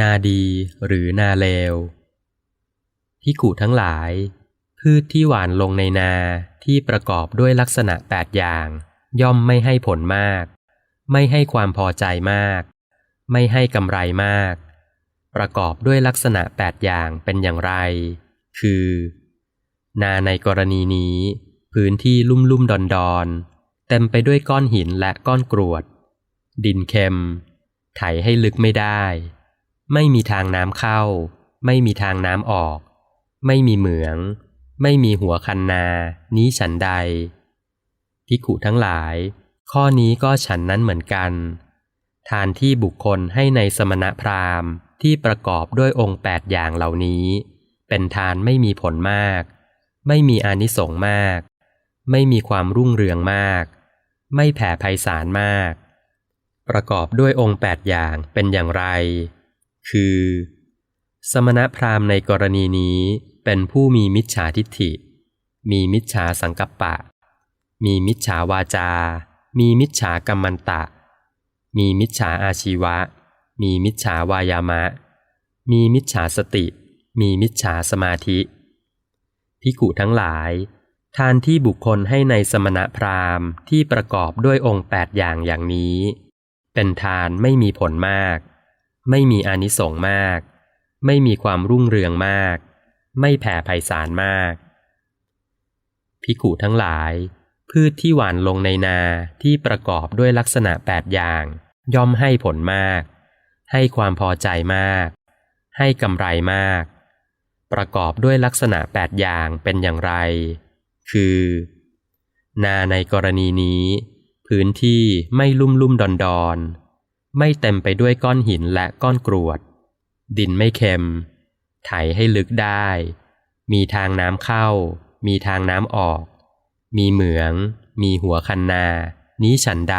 นาดีหรือนาเลวพิกุทั้งหลาย พืชที่หวานลงในนาที่ประกอบด้วยลักษณะแปดอย่าง ย่อมไม่ให้ผลมาก ไม่ให้ความพอใจมาก ไม่ให้กำไรมาก ประกอบด้วยลักษณะแปดอย่างเป็นอย่างไร คือ นาในกรณีนี้ พื้นที่ลุ่มลุ่มดอนดอนเต็มไปด้วยก้อนหินและก้อนกรวด ดินเค็ม ไถให้ลึกไม่ได้ ไม่มีทางน้ำเข้า ไม่มีทางน้ำออก ไม่มีเหมือง ไม่มีหัวคันนา นี้ฉันใดพิกุทั้งหลาย ข้อนี้ก็ฉันนั้นเหมือนกัน ทานที่บุคคลให้ในสมณพราหมณ์ที่ประกอบด้วยองค์แปดอย่างเหล่านี้ เป็นทานไม่มีผลมาก ไม่มีอานิสงส์มาก ไม่มีความรุ่งเรืองมาก ไม่แผ่ไพศาลมาก ประกอบด้วยองค์แปดอย่างเป็นอย่างไร คือ สมณพราหมณ์ในกรณีนี้เป็นผู้มีมิจฉาทิฏฐิ มีมิจฉาสังกัปปะ มีมิจฉาวาจา มีมิจฉากรรมันตะ มีมิจฉาอาชีวะ มีมิจฉาวายามะ มีมิจฉาสติ มีมิจฉาสมาธิพิกุทั้งหลาย ทานที่บุคคลให้ในสมณพราหมณ์ที่ประกอบด้วยองค์แปดอย่างอย่างนี้ เป็นทานไม่มีผลมาก ไม่มีอานิสงส์มาก ไม่มีความรุ่งเรืองมาก ไม่แผ่ไพศาลมาก พิกุทั้งหลาย พืชที่หวานลงในนาที่ประกอบด้วยลักษณะแปดอย่าง ย่อมให้ผลมาก ให้ความพอใจมาก ให้กำไรมาก ประกอบด้วยลักษณะแปดอย่างเป็นอย่างไร คือ นาในกรณีนี้ พื้นที่ไม่ลุ่มลุ่มดอนดอน ไม่เต็มไปด้วยก้อนหินและก้อนกรวด ดินไม่เค็ม ไถให้ลึกได้ มีทางน้ำเข้า มีทางน้ำออก มีเหมือง มีหัวคันนา นี้ฉันใด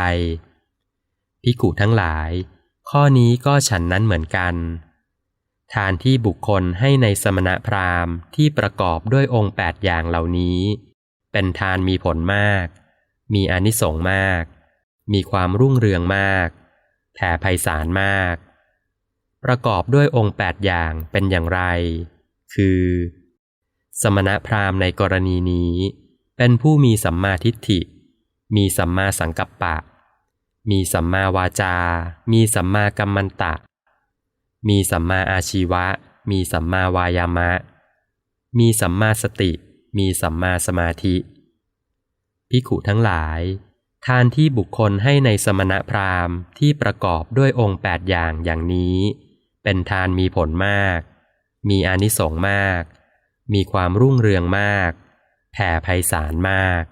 พิกุทั้งหลาย ข้อนี้ก็ฉันนั้นเหมือนกัน ทานที่บุคคลให้ในสมณพราหมณ์ที่ประกอบด้วยองค์แปดอย่างเหล่านี้ เป็นทานมีผลมาก มีอนิสงส์มาก มีความรุ่งเรืองมาก แผ่ไพศาลมาก ประกอบด้วยองค์แปดอย่างเป็นอย่างไร คือ สมณพราหมณ์ในกรณีนี้ เป็นผู้มีสัมมาทิฏฐิ มีสัมมาสังกัปปะ มีสัมมาวาจา มีสัมมากัมมันตะ มีสัมมาอาชีวะ มีสัมมาวายามะ มีสัมมาสติ มีสัมมาสมาธิพิขุทั้งหลาย ทานที่บุคคลให้ในสมณพราหมณ์ที่ประกอบด้วยองค์แปดอย่างอย่างนี้ เป็นทานมีผลมาก มีอานิสงส์มาก มีความรุ่งเรืองมาก แผ่ไพศาลมาก